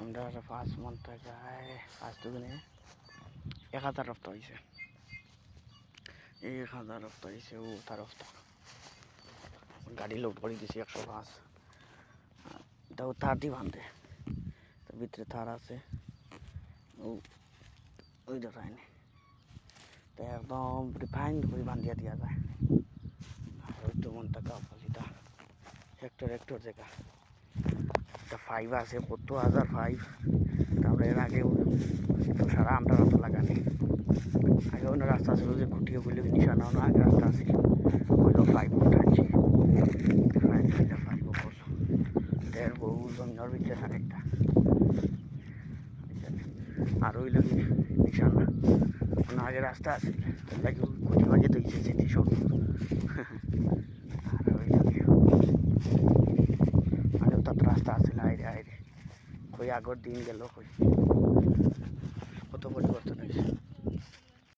আমরা পাঁচ মন টাকায় পাঁচ দুগুণে এক হাজার রপ্ত হয়েছে এক হাজার রপ্ত হয়েছে ও তার রপ্ত। গাড়ি লোড করে দিয়েছি একশো পাঁচ। এটাও তার দিয়ে বাঁধে। তার ভিতরে তার আছে। ও ওই দেখায়নি তো একদম রিফাইন করে বান্ধিয়া দিয়া যায়। আর ওই তো মন টাকা অপোজিটা। হেক্টর হেক্টর জায়গা। ফাইভ আছে, কত হাজার ফাইভ তারপরে এর আগে সারা আমরা রাস্তা লাগানি। আগে অন্য রাস্তা ছিল যে খুঁটিয়ে বলে নিশানা, অন্য আগে রাস্তা আছে। ওইটা ফাইভ উঠাচ্ছি ফাইভ ফাইভ দেড় বহু জমির ভিতরে আরেকটা। আর ওই লোক নিশানা। অন্য আগে রাস্তা আছে লাগে রাস্তা আছিল আইরে আইরে। কই আগর দিন গেল কই? কত পরিবর্তন